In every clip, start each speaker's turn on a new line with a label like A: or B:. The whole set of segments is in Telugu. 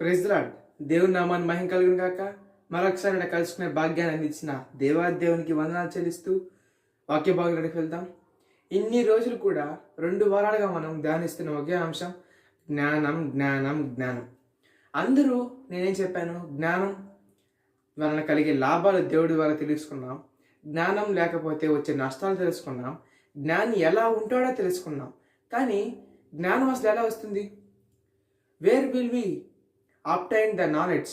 A: ప్రెజ్లాడ్ దేవుని నామాన్ని మహిం కలుగును కాక మరొకసారి కలుసుకునే భాగ్యాన్ని అందించిన దేవాదేవునికి వందనాలు చెల్లిస్తూ వాక్య భాగంలోకి వెళ్దాం. ఇన్ని రోజులు కూడా రెండు వారాలుగా మనం ధ్యానిస్తున్న ఒకే అంశం జ్ఞానం జ్ఞానం జ్ఞానం. అందరూ నేనేం చెప్పాను? జ్ఞానం వలన కలిగే లాభాలు దేవుడి ద్వారా తెలుసుకున్నాం. జ్ఞానం లేకపోతే వచ్చే నష్టాలు తెలుసుకున్నాం. జ్ఞాని ఎలా ఉంటాడో తెలుసుకున్నాం. కానీ జ్ఞానం అసలు ఎలా వస్తుంది? Where will we obtain the knowledge.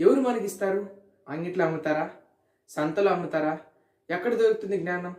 A: ఎవరు మనకి ఇస్తారు అంగిట్లో అమ్ముతారా? సంతలో అమ్ముతారా? ఎక్కడ దొరుకుతుంది జ్ఞానం?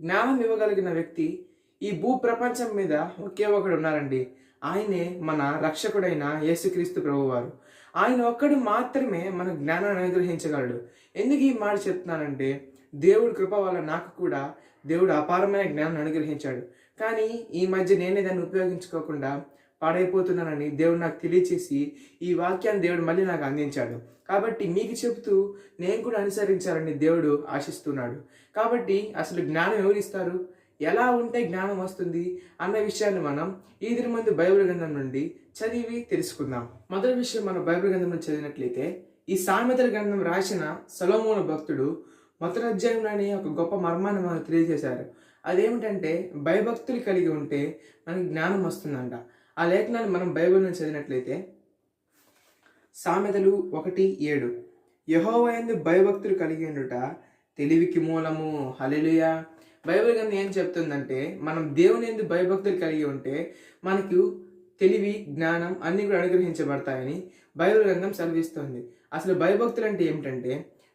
A: జ్ఞానం ఇవ్వగలిగిన వ్యక్తి ఈ భూ ప్రపంచం మీద ఒకే ఒకడు ఉన్నారండి. ఆయనే మన రక్షకుడైన యేసుక్రీస్తు ప్రభువారు. ఆయన ఒక్కడు మాత్రమే మన జ్ఞానాన్ని అనుగ్రహించగలడు. ఎందుకు ఈ మాట చెప్తున్నానంటే దేవుడి కృప వల్ల నాకు కూడా దేవుడు అపారమైన జ్ఞానం అనుగ్రహించాడు. కానీ ఈ మధ్య నేనే దాన్ని ఉపయోగించుకోకుండా పాడైపోతున్నానని దేవుడు నాకు తెలియచేసి ఈ వాక్యాన్ని దేవుడు మళ్ళీ నాకు అందించాడు. కాబట్టి మీకు చెబుతూ నేను కూడా అనుసరించాలని దేవుడు ఆశిస్తున్నాడు. కాబట్టి అసలు జ్ఞానం ఎవరిస్తారు ఎలా ఉంటే జ్ఞానం వస్తుంది? అన్న విషయాన్ని మనం ఈ ముందు బైబిల్ గ్రంథం నుండి చదివి తెలుసుకుందాం. మొదటి విషయం మనం బైబిల్ గ్రంథం నుండి చదివినట్లయితే ఈ సామెతల గ్రంథం రాసిన సలోమోన భక్తుడు మొదటి అధ్యాయంలోనే ఒక గొప్ప మర్మాన్ని మనకు తెలియజేశారు. అదేమిటంటే భయభక్తులు కలిగి ఉంటే మనకి జ్ఞానం వస్తుందంట. ఆ లేఖనాన్ని మనం బైబిల్ నుంచి చదివినట్లయితే సామెతలు ఒకటి ఏడు. యహోవయందు భయభక్తులు కలిగి ఉండుట తెలివికి మూలము. హలెలుయా బైబిల్ గ్రంథం ఏం చెప్తుందంటే మనం దేవుని ఎందు భయభక్తులు కలిగి ఉంటే మనకు తెలివి జ్ఞానం అన్నీ కూడా అనుగ్రహించబడతాయని బైబిల్ గ్రంథం సెలవిస్తుంది. అసలు భయభక్తులు అంటే ఏమిటంటే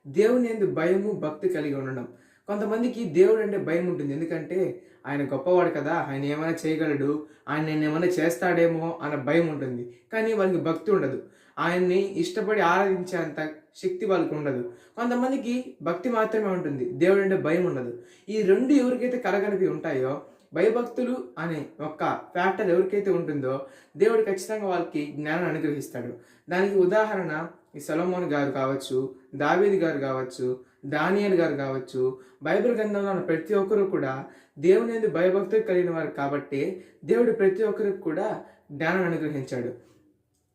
A: దేవుని ఎందు భయము భక్తి కలిగి ఉండడం. కొంతమందికి దేవుడు అంటే భయం ఉంటుంది ఎందుకంటే ఆయన గొప్పవాడు కదా ఆయన ఏమైనా చేయగలడు ఆయన నేను ఏమైనా చేస్తాడేమో అన్న భయం ఉంటుంది కానీ వాళ్ళకి భక్తి ఉండదు. ఆయన్ని ఇష్టపడి ఆరాధించేంత శక్తి వాళ్ళకి ఉండదు. కొంతమందికి భక్తి మాత్రమే ఉంటుంది. దేవుడు అంటే భయం ఉండదు ఈ రెండు ఎవరికైతే కలగలిపి ఉంటాయో భయభక్తులు అనే ఒక్క ఫ్యాక్టర్ ఎవరికైతే ఉంటుందో దేవుడు ఖచ్చితంగా వాళ్ళకి జ్ఞానం అనుగ్రహిస్తాడు. దానికి ఉదాహరణ ఈ సొలమోన్ గారు కావచ్చు దావేది గారు కావచ్చు దానియల్ గారు కావచ్చు బైబిల్ గ్రంథంలో ఉన్న ప్రతి ఒక్కరు కూడా దేవుని ఎందు భయభక్తులు కలిగిన వారు కాబట్టి దేవుడు ప్రతి ఒక్కరికి కూడా జ్ఞానం అనుగ్రహించాడు.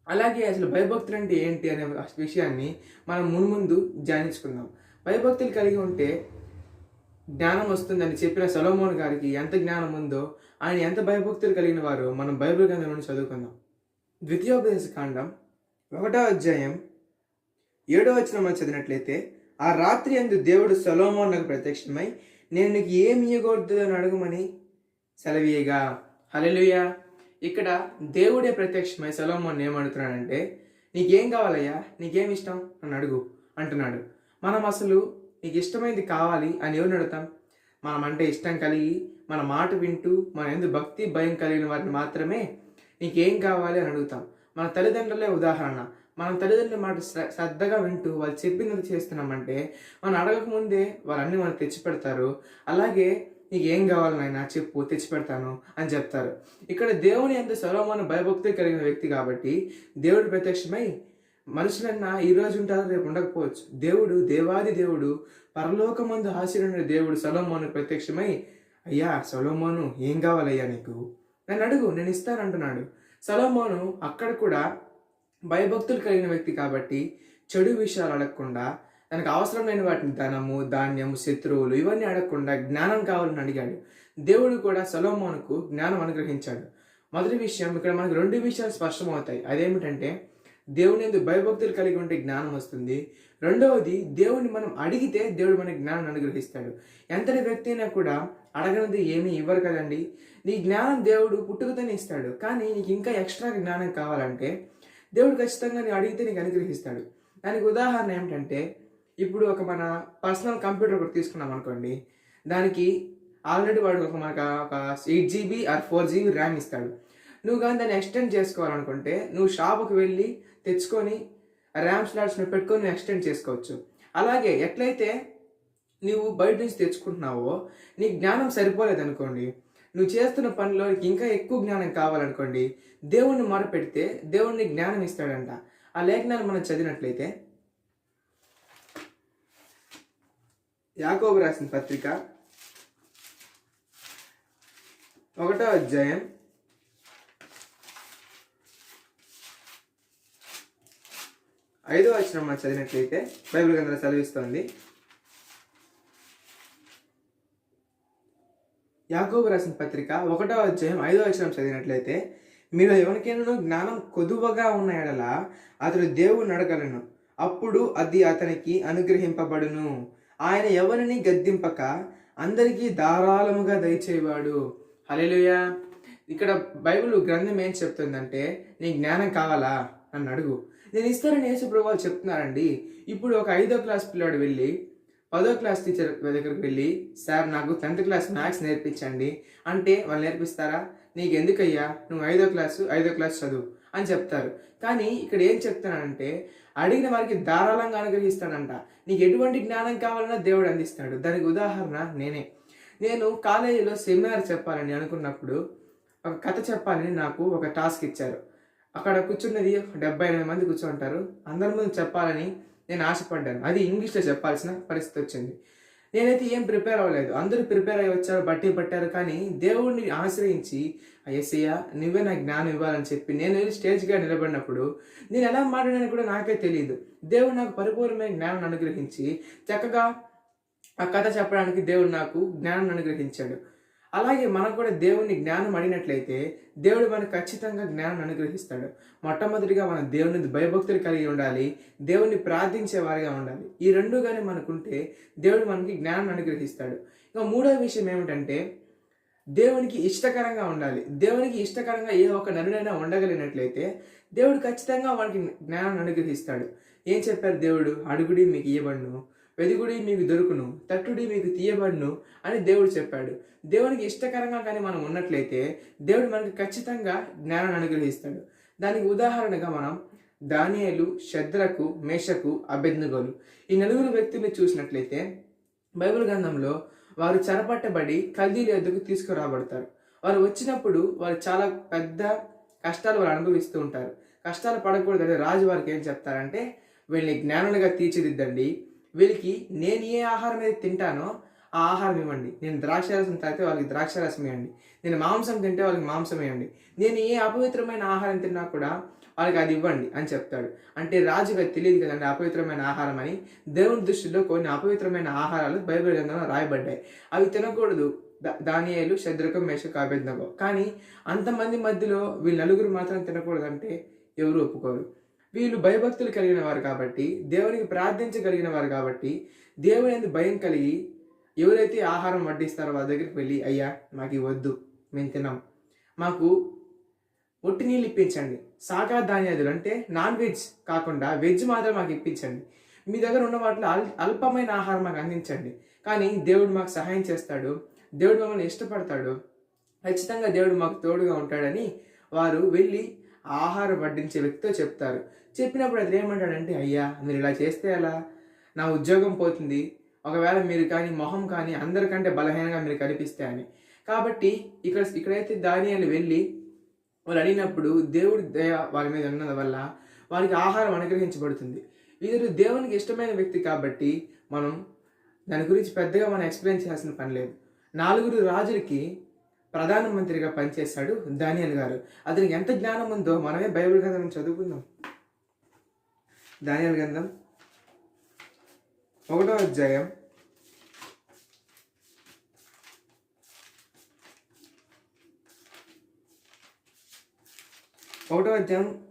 A: అలాగే అసలు భయభక్తులు అంటే ఏంటి అనే విషయాన్ని మనం మున్ముందు ధ్యానించుకుందాం. భయభక్తులు కలిగి ఉంటే జ్ఞానం వస్తుందని చెప్పిన సలోమోన్ గారికి ఎంత జ్ఞానం ఉందో ఆయన ఎంత భయభక్తులు కలిగిన వారు మనం బైబిల్ గ్రంథం నుండి చదువుకుందాం. ద్వితీయోపదేశ కాండం ఒకటో అధ్యాయం ఏడో వచ్చిన మనం చదివినట్లయితే ఆ రాత్రి అందు దేవుడు సొలోమోన్లకు ప్రత్యక్షమై నేను నీకు ఏమి ఇయ్యకూడదు అని అడుగుమని సెలవీయగా. హలెలుయా ఇక్కడ దేవుడే ప్రత్యక్షమై సొలోమోన్ ఏమడుతున్నాడంటే నీకేం కావాలయ్యా? నీకేం ఇష్టం? అని అడుగు అంటున్నాడు. మనం అసలు నీకు ఇష్టమైంది కావాలి అని ఎవరిని అడుగుతాం? మనం అంటే ఇష్టం కలిగి మన మాట వింటూ మన ఎందు భక్తి భయం కలిగిన వారిని మాత్రమే నీకేం కావాలి అని అడుగుతాం. మన తల్లిదండ్రులే ఉదాహరణ. మనం తల్లిదండ్రుల మాట శ్రద్ధగా వింటూ వాళ్ళు చెప్పినది చేస్తున్నామంటే మనం అడగక ముందే మనం తెచ్చి పెడతారు. అలాగే నీకు ఏం కావాలనైనా చెప్పు తెచ్చి పెడతాను అని చెప్తారు. ఇక్కడ దేవుని ఎంత సర్వమాన భయభక్తి కలిగిన వ్యక్తి కాబట్టి దేవుడు ప్రత్యక్షమై మనుషులన్నా ఈ రోజు ఉంటారు రేపు ఉండకపోవచ్చు. దేవుడు దేవాది దేవుడు పరలోకమందు ఆశీర్వడిన దేవుడు సొలోమోను ప్రత్యక్షమై అయ్యా సొలోమోను ఏం కావాలయ్యా నీకు? నన్ను అడుగు నేను ఇస్తానంటున్నాడు సొలోమోను అక్కడ కూడా భయభక్తులు కలిగిన వ్యక్తి కాబట్టి చెడు విషయాలు అడగకుండా తనకు అవసరం లేని వాటిని ధనము ధాన్యము శత్రువులు ఇవన్నీ అడగకుండా జ్ఞానం కావాలని అడిగాడు. దేవుడు కూడా సొలోమోనుకు జ్ఞానం అనుగ్రహించాడు. మొదటి విషయం ఇక్కడ మనకు రెండు విషయాలు స్పష్టమవుతాయి. అదేమిటంటే దేవుని ఎందుకు భయభక్తులు కలిగి ఉంటే జ్ఞానం వస్తుంది. రెండవది దేవుని మనం అడిగితే దేవుడు మనకి జ్ఞానం అనుగ్రహిస్తాడు. ఎంతటి వ్యక్తి అయినా కూడా అడగనిది ఏమీ ఇవ్వరు కదండి. నీ జ్ఞానం దేవుడు పుట్టుకతోనే ఇస్తాడు. కానీ నీకు ఇంకా ఎక్స్ట్రా జ్ఞానం కావాలంటే దేవుడు ఖచ్చితంగా నేను అడిగితే నీకు అనుగ్రహిస్తాడు. దానికి ఉదాహరణ ఏమిటంటే ఇప్పుడు ఒక మన పర్సనల్ కంప్యూటర్ ఒకటి తీసుకున్నాం అనుకోండి. దానికి ఆల్రెడీ వాడు ఒక మనకు ఒక eight GB or four GB RAM ఇస్తాడు. నువ్వు కానీ దాన్ని ఎక్స్టెండ్ చేసుకోవాలనుకుంటే నువ్వు షాప్కి వెళ్ళి తెచ్చుకొని ర్యామ్ స్లాట్స్ని పెట్టుకొని నువ్వు ఎక్స్టెండ్ చేసుకోవచ్చు. అలాగే ఎట్లయితే నువ్వు బయట నుంచి తెచ్చుకుంటున్నావో నీ జ్ఞానం సరిపోలేదు అనుకోండి నువ్వు చేస్తున్న పనిలో ఇంకా ఎక్కువ జ్ఞానం కావాలనుకోండి దేవుణ్ణి మొరపెడితే దేవుణ్ణి జ్ఞానం ఇస్తాడంట. ఆ లేఖనాలు మనం చదివినట్లయితే యాకోబు రాసిన పత్రిక ఒకటో అధ్యాయం ఐదో వచ్చిన మనం చదివినట్లయితే బైబిల్ గ్రంథంలో సెలవిస్తోంది యాకోబు రాసిన పత్రిక ఒకటో అధ్యాయం ఐదో అక్షరం చదివినట్లయితే మీరు ఎవరికైనా జ్ఞానం కొదువగా ఉన్న ఎడల అతడు దేవుడు నడగలను అప్పుడు అది అతనికి అనుగ్రహింపబడును. ఆయన ఎవరిని గద్దింపక అందరికీ ధారాళముగా దయచేవాడు హలేలుయా ఇక్కడ బైబిల్ గ్రంథం ఏం చెప్తుందంటే నీ జ్ఞానం కావాలా? నన్ను అడుగు. నేను ఇస్తానని యేసు ప్రభావం చెప్తున్నారండి. ఇప్పుడు ఒక ఐదో క్లాస్ పిల్లాడు వెళ్ళి పదో క్లాస్ టీచర్ దగ్గరికి వెళ్ళి సార్ నాకు టెన్త్ క్లాస్ మ్యాథ్స్ నేర్పించండి. అంటే వాళ్ళు నేర్పిస్తారా? నీకు ఎందుకయ్యా నువ్వు ఐదో క్లాసు ఐదో క్లాస్ చదువు. అని చెప్తారు. కానీ ఇక్కడ ఏం చెప్తానంటే అడిగిన వారికి ధారాళంగా అనుగ్రహిస్తాడంట నీకు ఎటువంటి జ్ఞానం కావాలన్నా దేవుడు అందిస్తాడు. దానికి ఉదాహరణ నేనే. నేను కాలేజీలో సెమినార్ చెప్పాలని అనుకున్నప్పుడు ఒక కథ చెప్పాలని నాకు ఒక టాస్క్ ఇచ్చారు. అక్కడ కూర్చున్నది డెబ్బై ఎనిమిది మంది కూర్చుంటారు. అందరి ముందు చెప్పాలని నేను ఆశపడ్డాను. అది ఇంగ్లీష్లో చెప్పాల్సిన పరిస్థితి వచ్చింది. నేనైతే ఏం ప్రిపేర్ అవ్వలేదు. అందరూ ప్రిపేర్ అయ్యి వచ్చారు బట్టి పట్టారు కానీ దేవుడిని ఆశ్రయించి ఎస్ఐయా నువ్వే నాకు జ్ఞానం ఇవ్వాలని చెప్పి నేను వెళ్ళి స్టేజ్గా నిలబడినప్పుడు నేను ఎలా మాట్లాడానని కూడా నాకే తెలియదు దేవుడు నాకు పరిపూర్ణమైన జ్ఞానం అనుగ్రహించి చక్కగా ఆ కథ చెప్పడానికి దేవుడు నాకు జ్ఞానం అనుగ్రహించాడు. అలాగే మనకు కూడా దేవుని జ్ఞానం అడిగినట్లయితే దేవుడు మనకు ఖచ్చితంగా జ్ఞానం అనుగ్రహిస్తాడు. మొట్టమొదటిగా మనం దేవుని భయభక్తులు కలిగి ఉండాలి దేవుని ప్రార్థించే వారిగా ఉండాలి. ఈ రెండు కానీ మనకుంటే దేవుడు మనకి జ్ఞానం అనుగ్రహిస్తాడు. ఇంకా మూడో విషయం ఏమిటంటే దేవునికి ఇష్టకరంగా ఉండాలి. దేవునికి ఇష్టకరంగా ఏ ఒక్క నరుడైనా ఉండగలిగినట్లయితే దేవుడు ఖచ్చితంగా వానికి జ్ఞానం అనుగ్రహిస్తాడు. ఏం చెప్పారు దేవుడు? అడుగుడి మీకు ఇవ్వబడును వెదుగుడి మీకు దొరుకును తట్టుడి మీకు తీయబడును అని దేవుడు చెప్పాడు. దేవునికి ఇష్టకరంగా కానీ మనం ఉన్నట్లయితే దేవుడు మనకి ఖచ్చితంగా జ్ఞానాన్ని అనుగ్రహిస్తాడు. దానికి ఉదాహరణగా మనం దానియలు శద్రకు మేషకు అభ్యర్థగోలు ఈ నలుగురు వ్యక్తుల్ని చూసినట్లయితే బైబిల్ గ్రంథంలో వారు చెరపట్టబడి కల్దీల ఎద్దుకు తీసుకురాబడతారు. వారు వచ్చినప్పుడు వారు చాలా పెద్ద కష్టాలు వారు అనుభవిస్తూ ఉంటారు. కష్టాలు పడకూడదని రాజు వారికి ఏం చెప్తారంటే వీళ్ళని జ్ఞానులుగా తీర్చిదిద్దండి. వీళ్ళకి నేను ఏ ఆహారం అయితే తింటానో ఆ ఆహారం ఇవ్వండి. నేను ద్రాక్షారసం తాగితే వాళ్ళకి ద్రాక్షారసం ఇవ్వండి నేను మాంసం తింటే వాళ్ళకి మాంసం ఇవ్వండి నేను ఏ అపవిత్రమైన ఆహారం తిన్నా కూడా వాళ్ళకి అది ఇవ్వండి అని చెప్తాడు. అంటే రాజుగా తెలియదు కదండి అపవిత్రమైన ఆహారం అని. దేవుని దృష్టిలో కొన్ని అపవిత్రమైన ఆహారాలు బైబిల్ గ్రంథంలో రాయబడ్డాయి. అవి తినకూడదు. దానియాలు శద్రకం మేషకు అభ్యర్థకం కానీ అంతమంది మధ్యలో వీళ్ళు నలుగురు మాత్రం తినకూడదంటే ఎవరు ఒప్పుకోరు? వీళ్ళు భయభక్తులు కలిగిన వారు కాబట్టి దేవునికి ప్రార్థించగలిగిన వారు కాబట్టి దేవుని భయం కలిగి ఎవరైతే ఆహారం వడ్డిస్తారో వాళ్ళ దగ్గరికి వెళ్ళి అయ్యా మాకు వద్దు మేము తినాం మాకు ఒట్టి నీళ్ళు ఇప్పించండి. సాకా ధాన్యాదులు అంటే నాన్ వెజ్ కాకుండా వెజ్ మాత్రం మాకు ఇప్పించండి. మీ దగ్గర ఉన్న వాటిలో అల్ అల్పమైన ఆహారం మాకు అందించండి. కానీ దేవుడు మాకు సహాయం చేస్తాడు. దేవుడు మమ్మల్ని ఇష్టపడతాడు. ఖచ్చితంగా దేవుడు మాకు తోడుగా ఉంటాడని వారు వెళ్ళి ఆహారం వడ్డించే వ్యక్తితో చెప్తారు. చెప్పినప్పుడు అది ఏమంటాడంటే అయ్యా మీరు ఇలా చేస్తే ఎలా? నా ఉద్యోగం పోతుంది. ఒకవేళ మీరు కానీ మొహం కానీ అందరికంటే బలహీనంగా మీరు కనిపిస్తే అని. కాబట్టి ఇక్కడ ఇక్కడైతే దానియాలు వెళ్ళి వాళ్ళు అడిగినప్పుడు దేవుడి దయ వారి మీద ఉన్నది వల్ల వారికి ఆహారం అనుగ్రహించబడుతుంది. వీరు దేవునికి ఇష్టమైన వ్యక్తి కాబట్టి మనం దాని గురించి పెద్దగా మనం ఎక్స్ప్లెయిన్ చేయాల్సిన పని లేదు. నాలుగురు రాజులకి ప్రధానమంత్రిగా పనిచేశాడు దానియల్ గారు. అతనికి ఎంత జ్ఞానం ఉందో మనమే బైబిల్ గ్రంథం చదువుకుందాం. ధాన్యాల గ్రంథం ఒకటో అధ్యాయం. ఒకటో అధ్యాయం.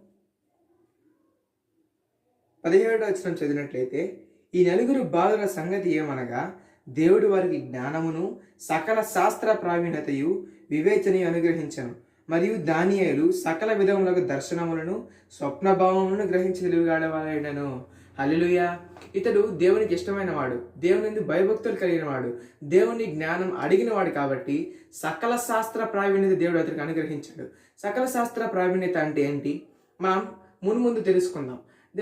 A: పదిహేడో వచ్చిన చదివినట్లయితే ఈ నలుగురు బాలుల సంగతి ఏమనగా దేవుడు వారికి జ్ఞానమును సకల శాస్త్ర ప్రావీణ్యతయు వివేచనయు అనుగ్రహించను. మరియు దానియాలు సకల విధములకు దర్శనములను స్వప్నభావములను గ్రహించి తెలివిగాడవాడను అల్లుయ ఇతడు దేవునికి ఇష్టమైన వాడు. దేవుని భయభక్తులు కలిగిన వాడు. దేవుని జ్ఞానం అడిగిన వాడు కాబట్టి సకల శాస్త్ర ప్రావీణ్యత దేవుడు అతనికి అనుగ్రహించాడు. సకల శాస్త్ర ప్రావీణ్యత అంటే ఏంటి? మనం మున్ముందు తెలుసుకుందాం.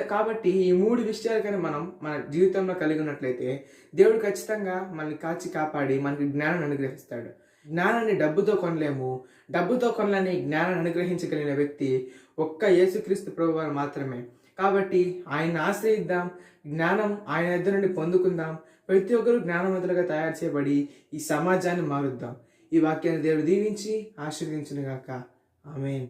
A: కాబట్టి ఈ మూడు విషయాలు కానీ మనం మన జీవితంలో కలిగి ఉన్నట్లయితే దేవుడు ఖచ్చితంగా మనల్ని కాచి కాపాడి మనకి జ్ఞానాన్ని అనుగ్రహిస్తాడు. జ్ఞానాన్ని డబ్బుతో కొనలేము. డబ్బుతో కొనలేని జ్ఞానాన్ని అనుగ్రహించగలిగిన వ్యక్తి ఒక్క యేసుక్రీస్తు ప్రభు వారు మాత్రమే. కాబట్టి ఆయన ఆశ్రయిద్దాం. జ్ఞానం ఆయన ఇద్దరు నుండి పొందుకుందాం. ప్రతి ఒక్కరు జ్ఞానవంతులుగా తయారు చేయబడి ఈ సమాజాన్ని మారుద్దాం. ఈ వాక్యాన్ని దేవుడు దీవించి ఆశీర్వదించిన ఆమె